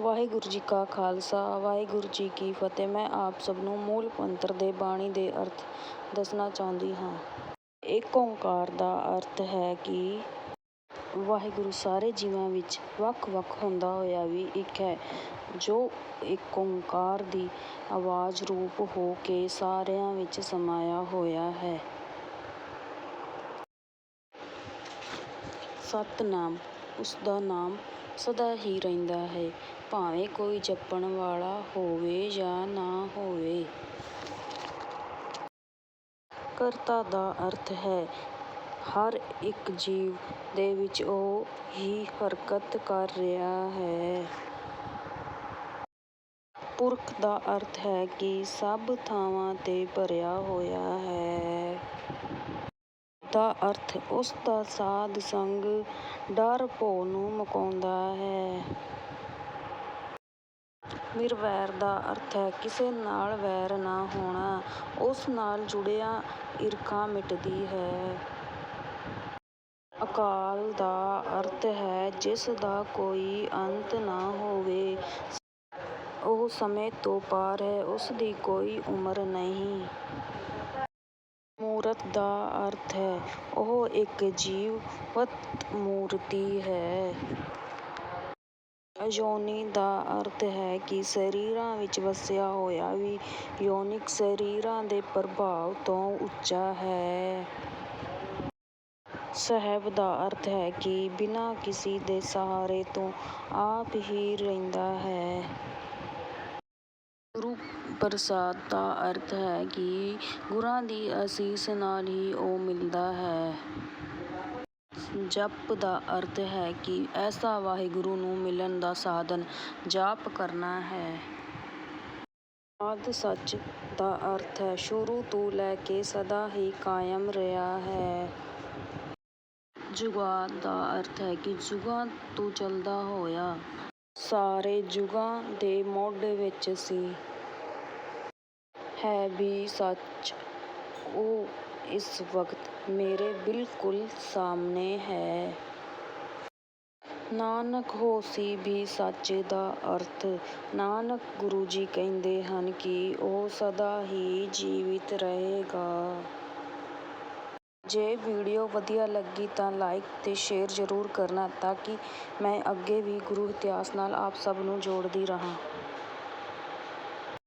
ਵਾਹਿਗੁਰੂ ਜੀ ਕਾ ਖਾਲਸਾ, ਵਾਹਿਗੁਰੂ ਜੀ ਕੀ ਫਤਿਹ। ਮੈਂ ਆਪ ਸਭ ਨੂੰ ਮੂਲ ਮੰਤਰ ਦੇ ਬਾਣੀ ਦੇ ਅਰਥ ਦੱਸਣਾ ਚਾਹੁੰਦੀ ਹਾਂ। ਏਕ ਓਂਕਾਰ ਦਾ ਅਰਥ ਹੈ ਕਿ ਵਾਹਿਗੁਰੂ ਸਾਰੇ ਜੀਵਾਂ ਵਿੱਚ ਵੱਖ-ਵੱਖ ਹੁੰਦਾ ਹੋਇਆ ਵੀ ਇੱਕ ਹੈ, ਜੋ ਏਕ ਓਂਕਾਰ ਦੀ ਆਵਾਜ਼ ਰੂਪ ਹੋ ਕੇ ਸਾਰਿਆਂ ਵਿੱਚ ਸਮਾਇਆ ਹੋਇਆ ਹੈ। ਸਤਿਨਾਮ, ਉਸਦਾ ਨਾਮ ਸਦਾ ਹੀ ਰਹਿੰਦਾ ਹੈ। ਭਾਵੇਂ ਕੋਈ ਜਪਣ ਵਾਲਾ ਹੋਵੇ ਜਾਂ ਨਾ ਹੋਵੇ। ਕਰਤਾ ਦਾ ਅਰਥ ਹੈ, ਹਰ ਇੱਕ ਜੀਵ ਦੇ ਵਿੱਚ ਉਹ ਹੀ ਹਰਕਤ ਕਰ ਰਿਹਾ ਹੈ। ਪੁਰਖ ਦਾ ਅਰਥ ਹੈ ਕਿ ਸਭ ਥਾਵਾਂ ਤੇ ਭਰਿਆ ਹੋਇਆ ਹੈ। ਦਾ ਅਰਥ, ਉਸ ਦਾ ਸਾਧ ਸੰਗ ਡਰ ਭੋ ਨੂੰ ਮੁਕਾਉਂਦਾ ਹੈ। ਨਿਰਵੈਰ ਦਾ ਅਰਥ ਹੈ, ਕਿਸੇ ਨਾਲ ਵੈਰ ਨਾ ਹੋਣਾ, ਉਸ ਨਾਲ ਜੁੜਿਆ ਈਰਖਾ ਮਿਟਦੀ ਹੈ। ਅਕਾਲ ਦਾ ਅਰਥ ਹੈ, ਜਿਸ ਦਾ ਕੋਈ ਅੰਤ ਨਾ ਹੋਵੇ। ਉਹ ਸਮੇਂ ਤੋਂ ਪਾਰ ਹੈ, ਉਸ ਦੀ ਕੋਈ ਉਮਰ ਨਹੀਂ। ਮੂਰਤ ਦਾ ਅਰਥ ਹੈ, ਉਹ ਇੱਕ ਜੀਵਤ ਮੂਰਤੀ ਹੈ। ਅਯੋਨੀ ਦਾ ਅਰਥ ਹੈ ਕਿ ਸਰੀਰਾਂ ਵਿੱਚ ਵਸਿਆ ਹੋਇਆ ਵੀ ਯੋਨਿਕ ਸਰੀਰਾਂ ਦੇ ਪ੍ਰਭਾਵ ਤੋਂ ਉੱਚਾ ਹੈ। ਸਹਿਬ ਦਾ ਅਰਥ ਹੈ ਕਿ ਬਿਨਾਂ ਕਿਸੇ ਦੇ ਸਹਾਰੇ ਤੋਂ ਆਪ ਹੀ ਰਹਿੰਦਾ ਹੈ। ਗੁਰੂ ਪ੍ਰਸਾਦ ਦਾ ਅਰਥ ਹੈ ਕਿ ਗੁਰਾਂ ਦੀ ਅਸੀਸ ਨਾਲ ਹੀ ਉਹ ਮਿਲਦਾ ਹੈ। ਜਪ ਦਾ ਅਰਥ ਹੈ ਕਿ ਐਸਾ ਵਾਹਿਗੁਰੂ ਨੂੰ ਮਿਲਣ ਦਾ ਸਾਧਨ ਜਾਪ ਕਰਨਾ ਹੈ। ਆਦਿ ਸੱਚ ਦਾ ਅਰਥ ਹੈ, ਸ਼ੁਰੂ ਤੋਂ ਲੈ ਕੇ ਸਦਾ ਹੀ ਕਾਇਮ ਰਿਹਾ ਹੈ। ਜੁਗਾਦ ਦਾ ਅਰਥ ਹੈ ਕਿ ਜੁਗਾਂ ਤੋਂ ਚੱਲਦਾ ਹੋਇਆ। ਸਾਰੇ ਯੁੱਗਾਂ ਦੇ ਮੁੱਢ ਵਿੱਚ ਸੀ। ਹੈ ਵੀ ਸੱਚ। ਉਹ ਇਸ ਵਕਤ ਮੇਰੇ ਬਿਲਕੁਲ ਸਾਹਮਣੇ ਹੈ। ਨਾਨਕ ਹੋਸੀ ਵੀ ਸੱਚ ਦਾ ਅਰਥ। ਨਾਨਕ ਗੁਰੂ ਜੀ ਕਹਿੰਦੇ ਹਨ ਕਿ ਉਹ ਸਦਾ ਹੀ ਜੀਵਿਤ ਰਹੇਗਾ। ਜੇ ਵੀਡੀਓ ਵਧੀਆ ਲੱਗੀ ਤਾਂ ਲਾਈਕ ਤੇ ਸ਼ੇਅਰ ਜ਼ਰੂਰ ਕਰਨਾ ਤਾਂ ਕਿ ਮੈਂ ਅੱਗੇ ਵੀ ਗੁਰੂ ਇਤਿਹਾਸ ਨਾਲ ਆਪ ਸਭ ਨੂੰ ਜੋੜਦੀ ਰਹਾਂ।